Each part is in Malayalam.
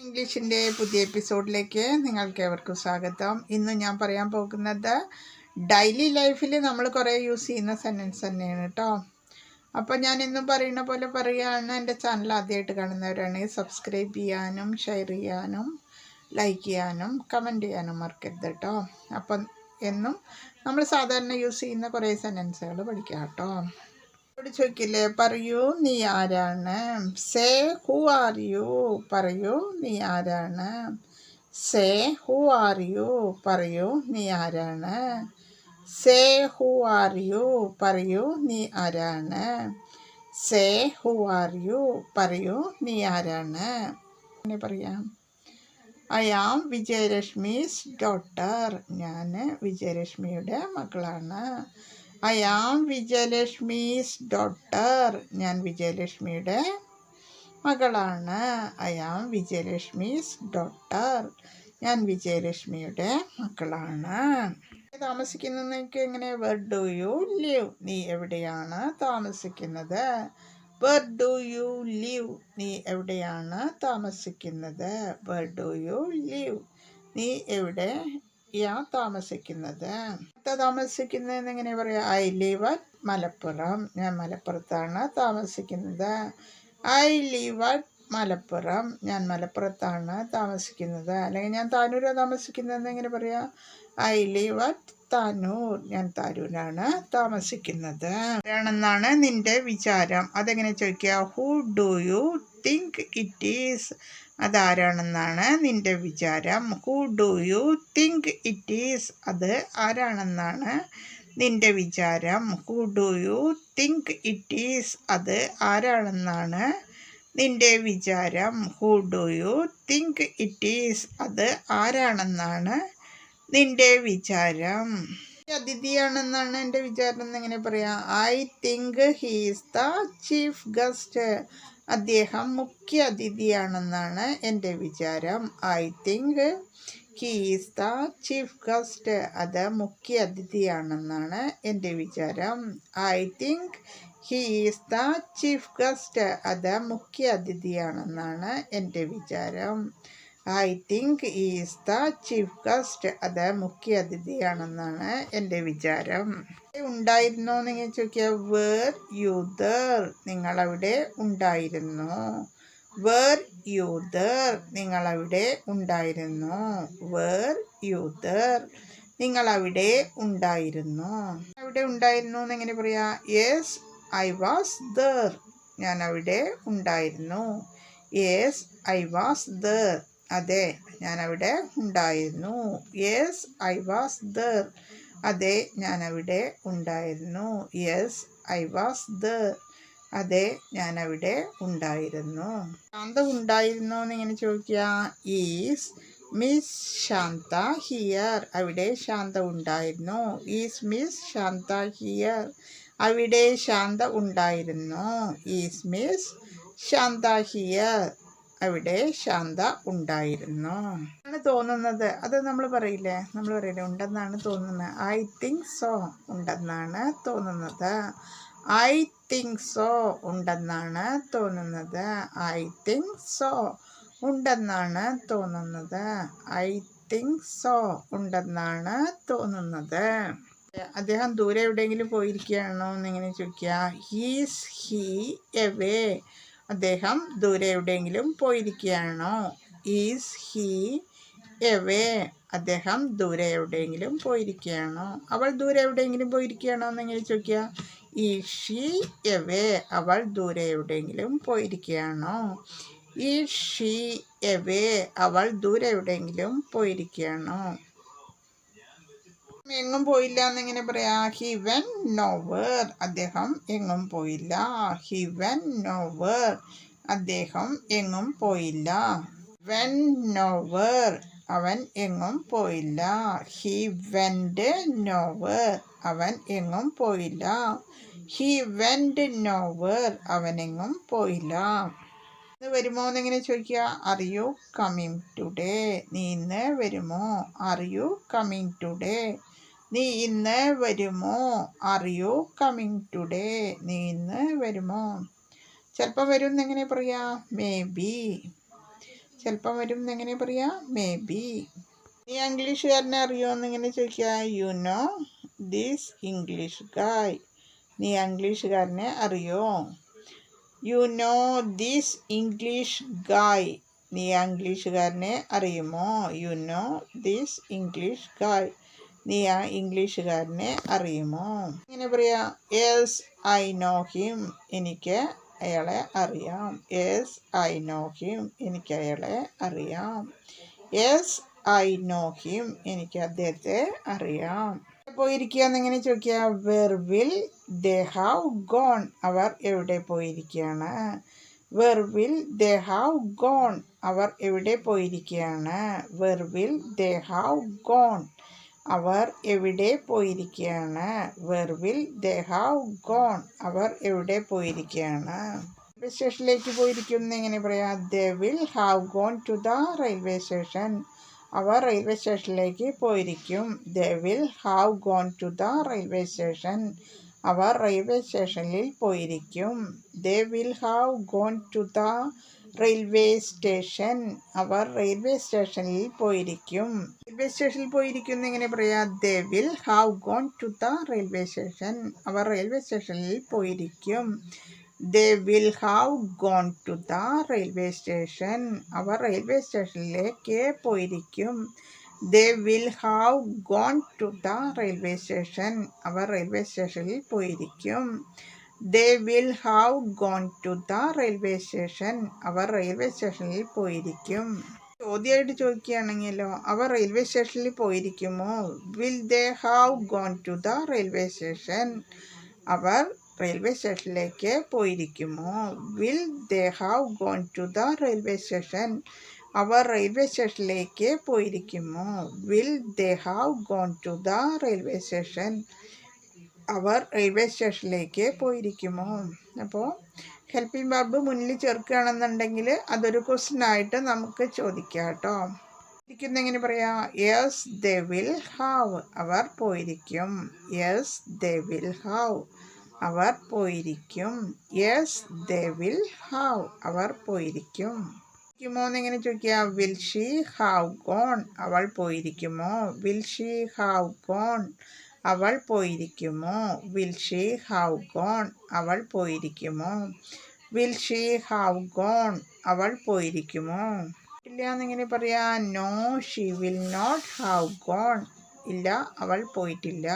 ഇംഗ്ലീഷിന്റെ പുതിയ എപ്പിസോഡിലേക്ക് നിങ്ങൾക്ക് ഏവർക്കും സ്വാഗതം. ഇന്ന് ഞാൻ പറയാൻ പോകുന്നത് ഡെയിലി ലൈഫിൽ നമ്മൾ കുറേ യൂസ് ചെയ്യുന്ന സെന്റൻസ് തന്നെയാണ് കേട്ടോ. അപ്പോൾ ഞാൻ ഇന്നും പറയുന്ന പോലെ പറയുകയാണ് എന്റെ ചാനൽ ആദ്യമായിട്ട് കാണുന്നവരാണെങ്കിൽ സബ്സ്ക്രൈബ് ചെയ്യാനും ഷെയർ ചെയ്യാനും ലൈക്ക് ചെയ്യാനും കമന്റ് ചെയ്യാനും മറക്കരുത് കേട്ടോ. അപ്പം എന്നും നമ്മൾ സാധാരണ യൂസ് ചെയ്യുന്ന കുറേ സെന്റൻസുകൾ പഠിക്കാം കേട്ടോ. ചോദിക്കില്ലേ പറയൂ നീ ആരാണ്? Say who are you? പറയൂ നീ ആരാണ്? Say who are you? പറയൂ നീ ആരാണ്? Say who are you? പറയൂ നീ ആരാണ്? Say who are you? പറയൂ നീ ആരാണ്? എന്നെ പറയാം. I am Vijayalakshmi's daughter. ഞാൻ വിജയലക്ഷ്മിയുടെ മകളാണ്. ഐ ആം വിജയലക്ഷ്മീസ് ഡോട്ടർ ഞാൻ വിജയലക്ഷ്മിയുടെ മകളാണ്. ഐ ആം വിജയലക്ഷ്മീസ് ഡോട്ടർ ഞാൻ വിജയലക്ഷ്മിയുടെ മക്കളാണ്. താമസിക്കുന്നതെന്നൊക്കെ എങ്ങനെ? വെർ ഡു യു ലിവ് നീ എവിടെയാണ് താമസിക്കുന്നത്? വെർ ഡു യു ലിവ് നീ എവിടെയാണ് താമസിക്കുന്നത്? വെർ ഡു യു ലിവ് നീ എവിടെ യാ താമസിക്കുന്നത്. താമസിക്കുന്നതെന്ന് എങ്ങനെ പറയാം? I live at Malappuram. ഞാൻ മലപ്പുറത്താണ് താമസിക്കുന്നത്. I live at Malappuram. ഞാൻ മലപ്പുറത്താണ് താമസിക്കുന്നത്. അല്ലെങ്കിൽ ഞാൻ താനൂരാണ് താമസിക്കുന്നതെന്ന് എങ്ങനെ പറയാം? I live at Tanur. ഞാൻ താനൂരാണ് താമസിക്കുന്നത്. ആണെന്നാണ് നിന്റെ വിചാരം? അതെങ്ങനെ ചോദിക്കുക? Who do you think it is അതാരാണെന്നാണ് നിന്റെ വിചാരം? Who do you think it is അത് ആരാണെന്നാണ് നിന്റെ വിചാരം? Who do you think it is അത് ആരാണെന്നാണ് നിന്റെ വിചാരം? Who do you think it is അത് ആരാണെന്നാണ് നിന്റെ വിചാരം? അതിഥിയാണെന്നാണ് എന്റെ വിചാരം എന്നെങ്ങനെ പറയാം? I think he's the chief guest അദ്ദേഹം മുഖ്യ അതിഥിയാണെന്നാണ് എന്റെ വിചാരം. I think he's the chief guest അത് മുഖ്യ അതിഥിയാണെന്നാണ് എന്റെ വിചാരം. I think he is the chief guest അത് മുഖ്യ അതിഥിയാണെന്നാണ് എന്റെ വിചാരം. I think is the chief guest അത് മുഖ്യ അതിഥിയാണെന്നാണ് എന്റെ വിചാരം. ഉണ്ടായിരുന്നോ എന്ന് ഞാൻ ചോദിക്കുക വേർ യുദർ നിങ്ങളവിടെ ഉണ്ടായിരുന്നു? വേർ യുദർ നിങ്ങളവിടെ ഉണ്ടായിരുന്നു? വേർ യുദർ നിങ്ങളവിടെ ഉണ്ടായിരുന്നു? അവിടെ ഉണ്ടായിരുന്നു എന്ന് എങ്ങനെ പറയാ? യെസ് ഐ വാസ് ദർ ഞാൻ അവിടെ ഉണ്ടായിരുന്നു. യെസ് ഐ വാസ് ദർ അതെ ഞാൻ അവിടെ ഉണ്ടായിരുന്നു. യെസ് ഐ വാസ് ദർ അതെ ഞാൻ അവിടെ ഉണ്ടായിരുന്നു. യെസ് ഐ വാസ് ദർ അതെ ഞാൻ അവിടെ ഉണ്ടായിരുന്നു. ശാന്ത ഉണ്ടായിരുന്നോ എന്ന് ഇങ്ങനെ ചോദിക്കുക. ഈസ് മിസ് ശാന്ത ഹിയർ അവിടെ ശാന്ത ഉണ്ടായിരുന്നു. ഈസ് മിസ് ശാന്ത ഹിയർ അവിടെ ശാന്ത ഉണ്ടായിരുന്നു. ഈസ് മിസ് ശാന്ത ഹിയർ അവിടെ ശാന്ത ഉണ്ടായിരുന്നു. ആണ് തോന്നുന്നത്. അത് നമ്മൾ പറയില്ലേ? നമ്മൾ പറയില്ലേ? ഉണ്ടെന്നാണ് തോന്നുന്നത്. ഐ തിങ്ക് സോ ഉണ്ടെന്നാണ് തോന്നുന്നത്. ഐ തിങ്ക് സോ ഉണ്ടെന്നാണ് തോന്നുന്നത്. ഐ തിങ്ക് സോ ഉണ്ടെന്നാണ് തോന്നുന്നത്. ഐ തിങ്ക് സോ ഉണ്ടെന്നാണ് തോന്നുന്നത്. അദ്ദേഹം ദൂരെ എവിടെയെങ്കിലും പോയിരിക്കുകയാണോ എന്നിങ്ങനെ ചോദിക്കുക. ഹീസ് ഹീ എവേ അദ്ദേഹം ദൂരെ എവിടെയെങ്കിലും പോയിരിക്കുകയാണോ? ഈസ് ഹീ എവേ അദ്ദേഹം ദൂരെ എവിടെയെങ്കിലും പോയിരിക്കുകയാണോ? അവൾ ദൂരെ എവിടെയെങ്കിലും പോയിരിക്കുകയാണോ എന്നെങ്ങനെ ചോദിക്കുക. ഈ ഷീ എവേ അവൾ ദൂരെ എവിടെയെങ്കിലും പോയിരിക്കുകയാണോ? ഈ ഷീ എവേ അവൾ ദൂരെ എവിടെയെങ്കിലും പോയിരിക്കുകയാണോ? എങ്ങും പോയില്ല എന്നിങ്ങനെ പറയാ ഹി വെൻ നോവർ അദ്ദേഹം എങ്ങും പോയില്ല. ഹി വെൻ നോവർ അദ്ദേഹം എങ്ങും പോയില്ല. വെൻ നോവർ അവൻ എങ്ങും പോയില്ല. ഹി വെൻഡ് നോവർ അവൻ എങ്ങും പോയില്ല. ഹി വെൻഡ് നോവർ അവനെങ്ങും പോയില്ല. ഇന്ന് വരുമോ? എന്നെങ്ങനെ ചോദിക്കുക. ആർ യു കമ്മിങ് ടുഡേ നീ ഇന്ന് വരുമോ? ആർ യു കമ്മിങ് ടുഡേ നീ ഇന്ന് വരുമോ? ആർ യു കമ്മിങ് ടുഡേ നീ ഇന്ന് വരുമോ? ചിലപ്പോൾ വരും എന്നെങ്ങനെ പറയാ? മേ ബി ചിലപ്പോൾ വരും എന്നെങ്ങനെ പറയാ? മേ ബി നീ ഇംഗ്ലീഷുകാരനെ അറിയോ എന്നിങ്ങനെ ചോദിക്കുക യു നോ ദിസ് ഇംഗ്ലീഷ് ഗായ് നീ ഇംഗ്ലീഷുകാരനെ അറിയോ? യു നോ ദിസ് ഇംഗ്ലീഷ് ഗായ് നീ ഇംഗ്ലീഷുകാരനെ അറിയുമോ? യു നോ ദിസ് ഇംഗ്ലീഷ് ഗായ് നീ ആ ഇംഗ്ലീഷുകാരനെ അറിയുമോ? ഇങ്ങനെ പറയാം യെസ് ഐ നോ ഹിം എനിക്ക് അയാളെ അറിയാം. യെസ് ഐ നോ ഹിം എനിക്ക് അയാളെ അറിയാം. യെസ് ഐ നോ ഹിം എനിക്ക് അദ്ദേഹത്തെ അറിയാം. പോയിരിക്കുക എന്നിങ്ങനെ ചോദിക്കുക? Where will they have gone അവർ എവിടെ പോയിരിക്കുകയാണ് where will they have gone അവർ എവിടെ പോയിരിക്കുകയാണ് where will they have gone അവർ എവിടെ പോയിരിക്കുകയാണ് where will they have gone. അവർ എവിടെ പോയിരിക്കുകയാണ് റെയിൽവേ സ്റ്റേഷനിലേക്ക് പോയിരിക്കും എങ്ങനെ പറയാം they will have gone to the railway station. Our railway സ്റ്റേഷനിലേക്ക് പോയിരിക്കും. They will have gone to the railway station. Our railway സ്റ്റേഷനിൽ പോയിരിക്കും. They will have gone to the railway station. Our railway സ്റ്റേഷനിൽ പോയിരിക്കും. റെയിൽവേ സ്റ്റേഷനിൽ പോയിരിക്കുന്നു എങ്ങനെ പറയാം? They will have gone to the railway station our railway സ്റ്റേഷനിൽ പോയിരിക്കും. They will have gone to the railway station our railway സ്റ്റേഷനിലേക്ക് പോയിരിക്കും. They will have gone to the railway station our railway സ്റ്റേഷനിൽ പോയിരിക്കും. They will have gone to the railway station our railway സ്റ്റേഷനിൽ പോയിരിക്കും. ചോദ്യമായിട്ട് ചോദിക്കുകയാണെങ്കിലോ അവർ റെയിൽവേ സ്റ്റേഷനിൽ പോയിരിക്കുമോ? Will they have gone to the railway station our railway സ്റ്റേഷനിലേക്ക് പോയിരിക്കുമോ? Will they have gone to the railway station our railway സ്റ്റേഷനിലേക്ക് പോയിരിക്കുമോ? Will they have gone to the railway station our railway സ്റ്റേഷനിലേക്ക് പോയിരിക്കുമോ? അപ്പോൾ ഹെൽപ്പിംഗ് ബാബ് മുന്നിൽ ചേർക്കുകയാണെന്നുണ്ടെങ്കിൽ അതൊരു ക്വസ്റ്റ്യൻ ആയിട്ട് നമുക്ക് ചോദിക്കാം കേട്ടോ. ഇരിക്കുന്ന എങ്ങനെ പറയാം? യെസ് ദേ വിൽ ഹാവ് അവർ പോയിരിക്കും. യെസ് ദേ വിൽ ഹാവ് അവർ പോയിരിക്കും. യെസ് ദേ വിൽ ഹാവ് അവർ പോയിരിക്കും. പോയിരിക്കുമോ എങ്ങനെ ചോദിക്കുക. വിൽ ഷീ ഹാവ് ഗോൺ അവൾ പോയിരിക്കുമോ? വിൽ ഷീ ഹാവ് ഗോൺ അവൾ പോയിരിക്കുമോ? Will she have gone. അവൾ പോയിരിക്കുമോ? Will she have gone. അവൾ പോയിരിക്കുമോ? ഇല്ല എന്നിങ്ങനെ പറയാ no she will not have gone. ഇല്ല അവൾ പോയിട്ടില്ല.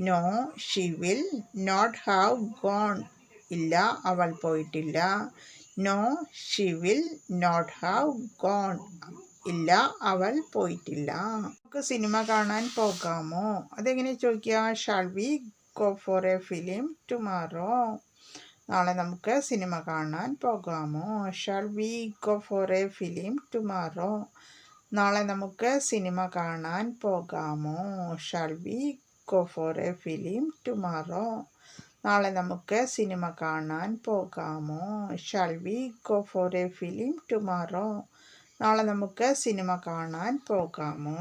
No she will not have gone. ഇല്ല അവൾ പോയിട്ടില്ല. No she will not have gone. ഇല്ല അവൾ പോയിട്ടില്ല. നമുക്ക് സിനിമ കാണാൻ പോകാമോ? അതെങ്ങനെ ചോദിക്കുക? Shall we go for a film tomorrow നാളെ നമുക്ക് സിനിമ കാണാൻ പോകാമോ? Shall we go for a film tomorrow നാളെ നമുക്ക് സിനിമ കാണാൻ പോകാമോ? Shall we go for a film tomorrow നാളെ നമുക്ക് സിനിമ കാണാൻ പോകാമോ? Shall we go for a film tomorrow നാളെ നമുക്ക് സിനിമ കാണാൻ പോകാമോ?